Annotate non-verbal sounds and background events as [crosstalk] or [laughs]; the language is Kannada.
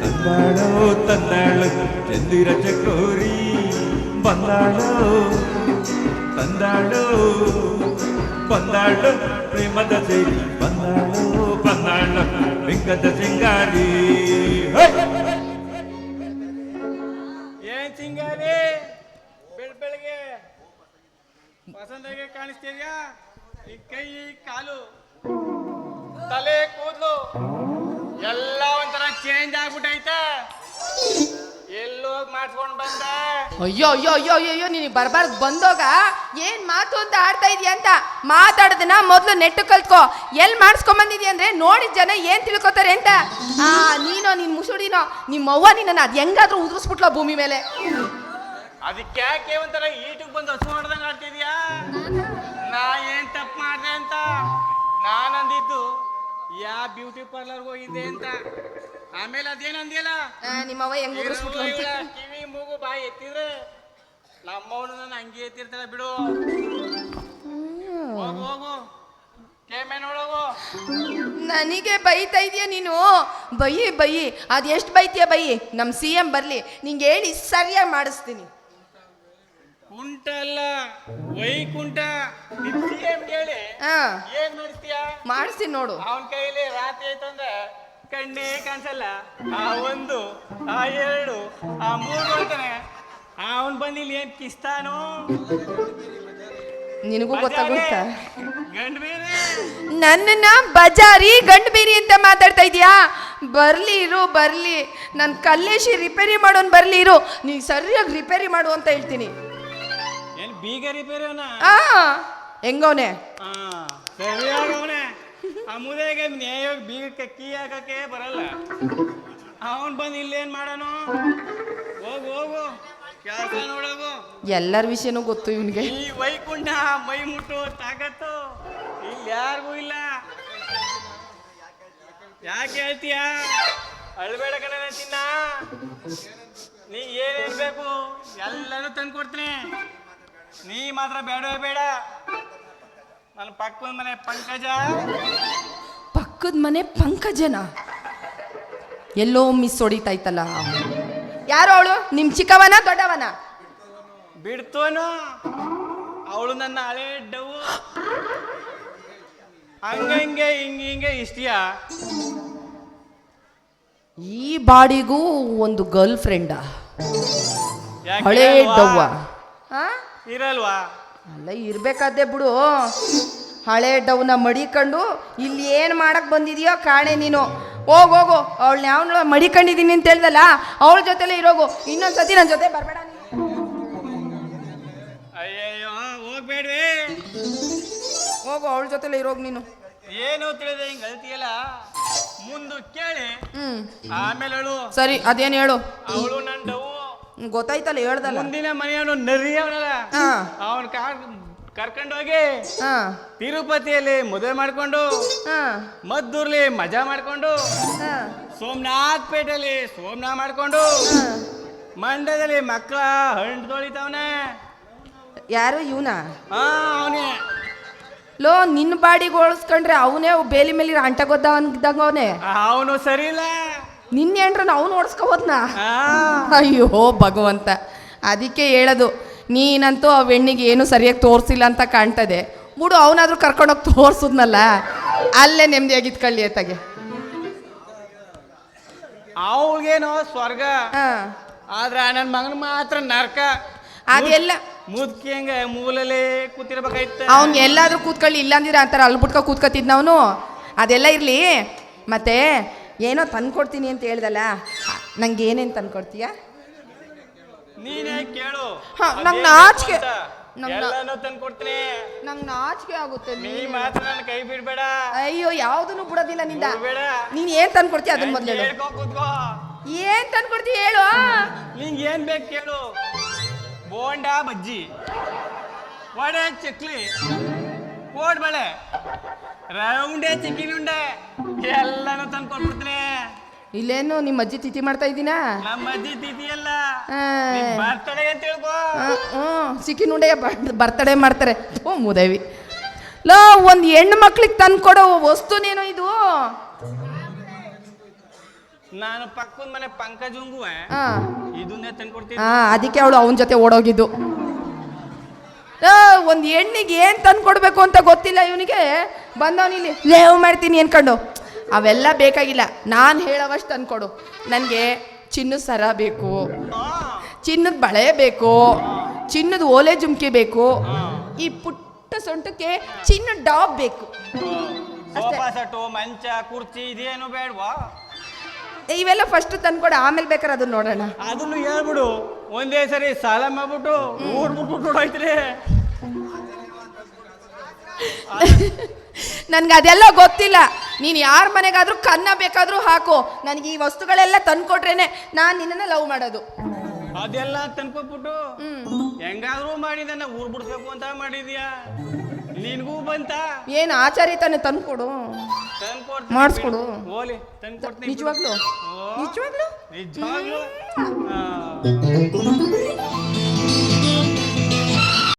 ತಂದಾಳೋ ತಂದಾಳು ಚಂದಿರ ಚಕೋರಿ ಬಂದಾಳೋ ತಂದಾಳೋ ಬಂದಾಳು ಪ್ರೇಮದ ಸೇರಿ ಬಂದಾಳೋ ಬಂದಾಳು ಬೆಂಕದ ಸಿಂಗಾರಿ ಹೇ! ಏನ್ ಸಿಂಗಾರಿ ಬೆಳ್ ಬೆಳಗ್ಗೆ ವಸಂತಗೆ ಕಾಣಿಸ್ತಿದ್ಯಾ ಈ ಕೈ ಕಾಲು ತಲೆ ಕೂದಲು ಎಲ್ಲ ಒಂಥರ ಚೇಂಜ್ ಆಗ್ಬಿಟ್ಟೈತ. ಎಲ್ಲೋಗಿ ಮಾಡ್ಸ್ಕೊಂಡ್ ಬಂದ. ಅಯ್ಯೋ ಅಯ್ಯೋ ಅಯ್ಯೋ ಅಯ್ಯೋ ಅಯ್ಯೋ ನೀನು ಬರಬಾರ್ದು. ಬಂದೋಗ ಏನ್ ಮಾತು ಅಂತ ಆಡ್ತಾ ಇದೀಯ ಅಂತ ಮಾತಾಡೋದನ್ನ ಮೊದಲು ನೆಟ್ಟು ಕಲ್ತ್ಕೋ. ಎಲ್ಲಿ ಮಾಡಿಸ್ಕೊಂಬಂದಿದ್ಯ ಅಂದ್ರೆ ನೋಡಿ ಜನ ಏನ್ ತಿಳ್ಕೊತಾರೆ ಅಂತ. ಆ ನೀನೋ ನಿನ್ ಮುಸುಡಿನೋ ನಿಮ್ಮ ಅವ್ವ ನಿನ್ನ ಅದ್ ಹೆಂಗಾದ್ರೂ ಉದುರಿಸ್ಬಿಟ್ಲೋ ಭೂಮಿ ಮೇಲೆ. ಅದಕ್ಕೆ ಯಾಕೆ ಒಂಥರ ಈಟಿಗೆ ಬಂದು ಹಸು ಮಾಡ್ದಂಗ ಆಡ್ತಿದ್ಯಾ? ನಾ ಏನ್ ತಪ್ಪು ಮಾಡ್ದೆ ಅಂತ? ಯಾ ಬ್ಯೂಟಿ ಪಾರ್ಲರ್ಗೆ ಹೋಗಿದ್ದೆ ಅಂತ. ಆಮೇಲೆ ಅದೇನಂದಿಲ್ಲ ಆ, ನಿಮ್ಮ ಅವ್ವ ಹೆಂಗ್ ಉದುರಿಸ್ಬಿಟ್ಲು ಅಂತ. ಇವ್ಳ ಕಿವಿ ಮೂಗು ಬಾಯಿ ಎತ್ತಿದ್ರೆ ನಮ್ಮವನು ನನ್ನ ಹಂಗೆ ಎತ್ತಿರ್ತಾರ ಬಿಡು. ಹೋಗು ಹೋಗು. ಕೇಮೆ ನೋಡೋಗು. ನನಗೆ ಬೈತಾ ಇದೀಯ ನೀನು? ಬೈಯಿ ಬೈಯಿ. ಅದೆಷ್ಟು ಎಷ್ಟು ಬೈತೀಯ ಬೈಯಿ? ನಮ್ಮ ಸಿ ಎಂ ಬರಲಿ. ನಿಂಗೆ ಹೇಳಿ ಸರಿಯಾಗಿ ಮಾಡಿಸ್ತೀನಿ. ಕುಂಟ ಅಲ್ಲ ವೈಕುಂಠ ಹೇಳಿ ಹಾ. ಏನ್ ಮಾಡ್ತೀಯಾ ಮಾಡಿಸ್ತೀನಿ ನೋಡು. ಅವನ ಕೈಲಿ ರಾತ್ರಿ ಆಯ್ತಂದ್ರೆ ಕಣ್ಣೇ ಕಾಣಿಸಲ್ಲ. ಆ ಒಂದು ಆ ಎರಡು ಆ ಮೂರು ಅಂತಾನೆ ಅವನ್ ಬಂದು ಇಲ್ಲಿ ಏನ್ ಕಿಸ್ತಾನು? ನಿನಗೂ ಗೊತ್ತಾಗುತ್ತಾ? ಗಂಡ ಬೇರೆ ನನ್ನನ್ನ ಬಜಾರಿ ಗಂಡು ಬೀರಿ ಅಂತ ಮಾತಾಡ್ತಾ ಇದೀಯಾ ಬರ್ಲಿ ಇರು ಬರ್ಲಿ. ನನ್ನ ಕಲ್ಲೇಶಿ ರಿಪೇರಿ ಮಾಡೋನ್ ಬರ್ಲಿ ಇರು. ನೀ ಸರಿಯಾಗಿ ರಿಪೇರಿ ಮಾಡು ಅಂತ ಹೇಳ್ತೀನಿ. ಏನ್ ಬೀಗ ರಿಪೇರಿ ಅವನ ಆ ಹೆಂಗವನೆ ಸರಿಯಾಗವನೆ ಆ ಮುದೆಗೆ ನ್ಯಾಯವಾಗಿ ಬೀಗಕ್ಕೆ ಕೀ ಹಾಕಕ್ಕೆ ಬರಲ್ಲ ಅವನ್ ಬಂದು ಇಲ್ಲೇನ್ ಮಾಡೋಣ ಹೋಗು ಹೋಗು ಕೆಲಸ ನೋಡೋಗು ಎಲ್ಲರ ವಿಷಯನೂ ಗೊತ್ತು ಇವನಿಗೆ ಈ ವೈಕುಂಠ ಮೈ ಮುಟ್ಟು ತಾಕತ್ತು ಇಲ್ಲಿ ಯಾರಿಗೂ ಇಲ್ಲ ಯಾಕೆ ಹೇಳ್ತೀಯ ಅಳ್ಬೇಡ ಕಣ ತಿನ್ನ ನೀ ಏನೇನ್ ಬೇಕು ಎಲ್ಲನೂ ತಂದು ಕೊಡ್ತೀನಿ ನೀ ಮಾತ್ರ ಬೇಡವೇ ಬೇಡ. ನನ್ನ ಪಕ್ಕದ ಮನೆ ಪಂಕಜ. ಪಕ್ಕದ ಮನೆ ಪಂಕಜನ? ಎಲ್ಲೋ ಮಿಸ್ ಹೊಡಿತಾಯ್ತಲ್ಲ. ಯಾರು ಅವಳು? ನಿಮ್ ಚಿಕ್ಕವನ ದೊಡ್ಡವನ? ಬಿಡ್ತೋನು. ಅವಳು ನನ್ನ ಹಳೆ ಡವ್ ಹಂಗಂಗೆ ಹಿಂಗ ಹಿಂಗೆ ಇಷ್ಟಿಯ? ಈ ಬಾಡಿಗೂ ಒಂದು ಗರ್ಲ್ ಫ್ರೆಂಡ ಹಳೆ? ಡವ್ವ ಇರಲ್ವಾ? ಅಲ್ಲ ಇರ್ಬೇಕಾದ್ದೆ ಬಿಡು. ಹಳೆ ಡೌನ ಮಡಿಕೊಂಡು ಇಲ್ಲಿ ಏನು ಮಾಡಕ್ ಬಂದಿದೀಯೋ ಕಾಣೆ ನೀನು. ಹೋಗ್ ಹೋಗು. ಅವಳನ್ನ ಯಾವ ಮಡಿಕೊಂಡಿದ್ದೀನಿ ಅಂತ ಹೇಳ್ದಲ್ಲ ಅವಳ ಜೊತೆಲೆ ಇರೋಗು. ಇನ್ನೊಂದ್ಸತಿ ನನ್ನ ಜೊತೆ ಬರಬೇಡ ಅಯ್ಯಯ್ಯೋ ಹೋಗ್ಬೇಡ್ವಿ. ಹೋಗು ಅವಳ ಜೊತೆಲೆ ಇರೋಗು ನೀನು. ಏನು ತಿಳಿದೆ ಹಿಂಗ್ ಗಲ್ತಿಯಲ್ಲ ಮುಂದು ಕೇಳಿ. ಹ್ಮ್. ಆಮೇಲೆ ಹೇಳು ಸರಿ ಅದೇನು ಹೇಳು? ಅವಳು ನನ್ನ ಡವು ಹ್ಮ್, ಗೊತ್ತಾಯ್ತಲ್ಲ ಹೇಳ್ದಲ್ಲ? ಮುಂದಿನ ಮನೆಯವನು ನರಿ ಅವನಲ್ಲ ಹಾ. ಅವನ್ ಕಾರ್ ಕರ್ಕೊಂಡೋಗಿ ಹಾ. ತಿರುಪತಿಯಲ್ಲಿ ಮದುವೆ ಮಾಡ್ಕೊಂಡು ಹಾ. ಮದ್ದೂರ್ಲಿ ಮಜಾ ಮಾಡ್ಕೊಂಡು ಹಾ. ಸೋಮನಾಥ್ ಪೇಟೆಯಲ್ಲಿ ಸೋಮನಾಥ ಮಾಡ್ಕೊಂಡು. ಮಂಡ್ಯದಲ್ಲಿ ಮಕ್ಕಳ ಹಣ್ಣು ತೊಳಿತಾವನೆ. ಯಾರು ಇವನ? ಹಾ ಅವನೇ. ಲೋ ನಿನ್ನ ಬಾಡಿಗೆ ಹೋಲಿಸ್ಕೊಂಡ್ರೆ ಅವನೇ ಬೇಲಿ ಮೇಲೆ ಅಂಟ ಗೊತ್ತವನ್ಗಿದ್ದಂಗ ಅವನೇ ಅವನು ಸರಿ ಇಲ್ಲ. ನಿನ್ನ ನಾವು ಹಾ ಅಯ್ಯೋ ಭಗವಂತ. ಅದಕ್ಕೆ ಹೇಳೋದು ನೀನಂತೂ ಆ ಹೆಣ್ಣಿಗೆ ಏನು ಸರಿಯಾಗಿ ತೋರಿಸಿಲ್ಲ ಅಂತ ಕಾಣ್ತದೆ. ಬಿಡು ಅವನಾದ್ರೂ ಕರ್ಕೊಂಡೋಗಿ ತೋರಿಸಿದ್ನಲ್ಲ. ಅಲ್ಲೇ ನೆಮ್ಮದಿಯಾಗಿತ್ಕೊಳ್ಳಿ ಅತ್ತಾಗೆ. ಅವಳಿಗೇನೋ ಸ್ವರ್ಗ ಆದ್ರೆ ಆದ್ರ ನನ್ನ ಮಗನ ಮಾತ್ರ ನರ್ಕ. ಅದೆಲ್ಲ ಮುದ್ಕಿ ಹಂಗ ಮೂಲಲ್ಲೇ ಕೂತಿರ್ಬೇಕಾಯ್ತು? ಅವ್ನ್ ಎಲ್ಲಾದ್ರೂ ಕೂತ್ಕೊಳ್ಳಿ ಇಲ್ಲಾಂದಿರ ಅಂತಾರೆ ಅಲ್ಲಿ ಬಿಟ್ಕೊ ಕೂತ್ಕೊತಿದ್ನ ಅವನು. ಅದೆಲ್ಲ ಇರಲಿ. ಮತ್ತೆ ಏನೋ ತಂದ್ಕೊಡ್ತೀನಿ ಅಂತ ಹೇಳ್ದಲ್ಲ ನಂಗೆ ಏನೇನು ತಂದ್ಕೊಡ್ತೀಯ? ನೀನೇ ಕೇಳು. ಹಾ, ನಂಗ್ ಅದೇನ್ ನಾಚ್ಕೆ. ಅಂತ. ನಂಗ್ ನಾ- ಎಲ್ಲಾನು ತಂದ್ಕೊಡ್ತೀನಿ. ನಂಗೆ ನಾಚಿಕೆ ಆಗುತ್ತೆ ನೀ ಮಾತ್ರ ನನ್ನ ಕೈ ಬಿಡ್ಬೇಡ. ಅಯ್ಯೋ ಯಾವುದನ್ನು ಬಿಡೋದಿಲ್ಲ ನಿಂದ. ಬೇಡ ನೀನ್ ಏನ್ ತಂದ್ಕೊಡ್ತೀಯ ಅದನ್ನ ಮೊದ್ಲು ಹೇಳು. ಕೂತ್ಕೋ. ಏನ್ ತಂದ್ಕೊಡ್ತೀಯ ಹೇಳು ನಿಂಗೆ ಏನ್ ಬೇಕು ಕೇಳು. ಬೋಂಡಾ ಬಜ್ಜಿ. ವಡೆ ಚಕ್ಲಿ. ಕೋಡ್ಬಳೆ ರೌಂಡೆ ಚಿಕ್ಕಿನ ಉಂಡೆ. ಎಲ್ಲಾನು ತಂದು ಕೊಟ್ಬಿಡ್ತೀನಿ. ಇಲ್ಲೇನು ನಿಮ್ಮ ಅಜ್ಜಿ ತಿಥಿ ಮಾಡ್ತಾ ಇದ್ದೀನಾ? ನಮ್ಮ ಅಜ್ಜಿ ತಿಥಿ ಅಲ್ಲ. ಬರ್ತಡೆ ಅಂತ ತಿಳ್ಕೊ. ಹ್ಞೂ ಸಿಕ್ಕಿನ ಬರ್ತಡೆ ಮಾಡ್ತಾರೆ. ಓ ಮುದೇವಿ. ಲೋ ಒಂದು ಹೆಣ್ಣು ಮಕ್ಳಿಗೆ ವಸ್ತು ನೀನು ಇದು? ನಾನು ಪಕ್ಕದ ಮನೆ ಪಂಕಜಂಗುವೆ ಹಾ. ಇದನ್ನೇ ತಂದ್ಕೊಡ್ತೀನಿ. ಹಾ ಅದಕ್ಕೆ ಅವಳು ಅವನ ಜೊತೆ ಓಡೋಗಿದ್ದು. ಒಂದ್ ಹೆಣ್ಣಿಗೆ ಏನು ತಂದು ಕೊಡಬೇಕು ಅಂತ ಗೊತ್ತಿಲ್ಲ ಇವನಿಗೆ? ಬಂದವನಿಲ್ಲಿ ಲೇವ್ ಮಾಡ್ತೀನಿ ಅನ್ಕೊಂಡು. ಅವೆಲ್ಲ ಬೇಕಾಗಿಲ್ಲ. ನಾನು ಹೇಳೋವಷ್ಟು ತಂದ್ಕೊಡು ನನಗೆ ಚಿನ್ನದ ಸರ ಬೇಕು. ಚಿನ್ನದ ಬಳೆ ಬೇಕು. ಚಿನ್ನದ ಓಲೆ ಜುಮ್ಕಿ ಬೇಕು. ಈ ಪುಟ್ಟ ಸೊಂಟಕ್ಕೆ ಚಿನ್ನದ ಡಾಬ್ ಬೇಕು. ಮಂಚ ಕುರ್ಚಿ ಇದೇನು ಬೇಡವಾ? ಇವೆಲ್ಲ ಫಸ್ಟ್ ತಂದ್ಕೊಡು. ಆಮೇಲೆ ಬೇಕಾದ್ರೆ ಅದನ್ನ ನೋಡೋಣ. ಅದನ್ನು ಹೇಳ್ಬಿಡು. ಒಂದೇ ಸರಿ ಸಾಲ ಮಾಡ್ಬಿಟ್ಟು ಊರ್ಬಿಟ್ಟು ನೋಡಾಯ್ತ್ರಿ [laughs] ನನ್ಗೆ ಅದೆಲ್ಲ ಗೊತ್ತಿಲ್ಲ. ನೀನು ಯಾರ ಮನೆಗಾದ್ರೂ ಕನ್ನ ಬೇಕಾದ್ರೂ ಹಾಕು. ನನಗೆ ಈ ವಸ್ತುಗಳೆಲ್ಲ ತಂದ್ಕೊಟ್ರೇನೆ ನಾನು ನಿನ್ನನ್ನು ಲವ್ ಮಾಡೋದು. ಅದೆಲ್ಲ ತಂದ್ಕೊಟ್ಬಿಟ್ಟು ಹೆಂಗಾದ್ರೂ ಮಾಡಿ ನನ್ನ ಊರ್ ಬಿಡ್ಬೇಕು ಅಂತ ಮಾಡಿದ್ಯಾ? ನಿನ್ಗೂ ಬಂತ? ಏನು ಆಚಾರ್ಯ ತಾನೆ ತಂದ್ಕೊಡು. ಮಾಡಿಸ್ಕೊಡು. ತಂದ್ಕೊಡ್ತೀನಿ ಬಿಡು. ನಿಜವಾಗ್ಲು ನಿಜವಾಗ್ಲು ನಿಜವಾಗ್ಲು.